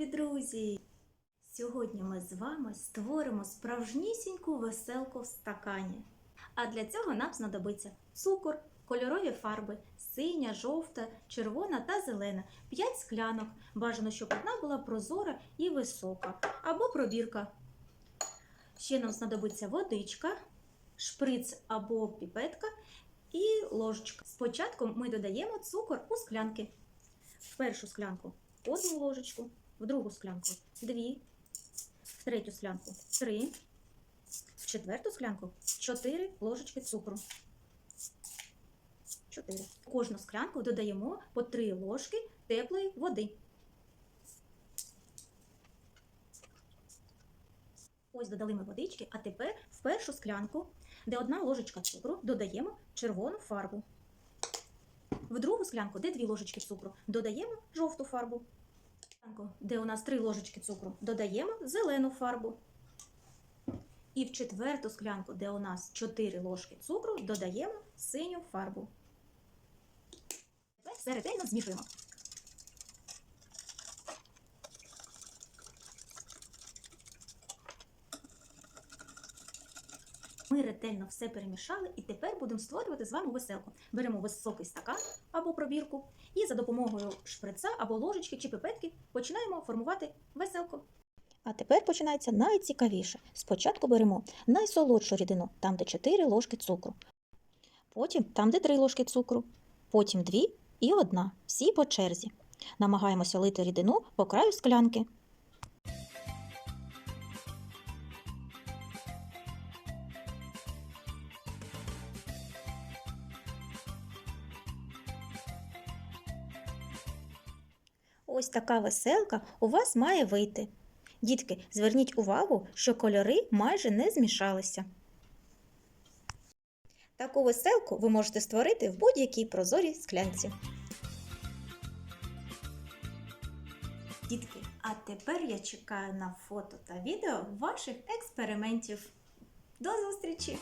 любі друзі! Сьогодні ми з вами створимо справжнісіньку веселку в стакані. А для цього нам знадобиться цукор, кольорові фарби, синя, жовта, червона та зелена, 5 склянок. Бажано, щоб одна була прозора і висока, або пробірка. Ще нам знадобиться водичка, шприц або піпетка і ложечка. Спочатку ми додаємо цукор у склянки. В першу склянку одну ложечку, в другу склянку дві, в третю склянку три, в четверту склянку чотири ложечки цукру. Чотири. В кожну склянку додаємо по три ложки теплої води. Ось додали ми водички, а тепер в першу склянку, де одна ложечка цукру, додаємо червону фарбу. В другу склянку, де дві ложечки цукру, додаємо жовту фарбу. Де у нас три ложечки цукру, додаємо зелену фарбу. І в четверту склянку, де у нас 4 ложки цукру, додаємо синю фарбу. Все ретельно змішуємо. Ми ретельно все перемішали і тепер будемо створювати з вами веселку. Беремо високий стакан або пробірку і за допомогою шприца або ложечки чи пипетки починаємо формувати веселку. А тепер починається найцікавіше. Спочатку беремо найсолодшу рідину, там де 4 ложки цукру. Потім там, де 3 ложки цукру, потім 2 і 1, всі по черзі. Намагаємося лити рідину по краю склянки. Ось така веселка у вас має вийти. Дітки, зверніть увагу, що кольори майже не змішалися. Таку веселку ви можете створити в будь-якій прозорій склянці. Дітки, а тепер я чекаю на фото та відео ваших експериментів. До зустрічі!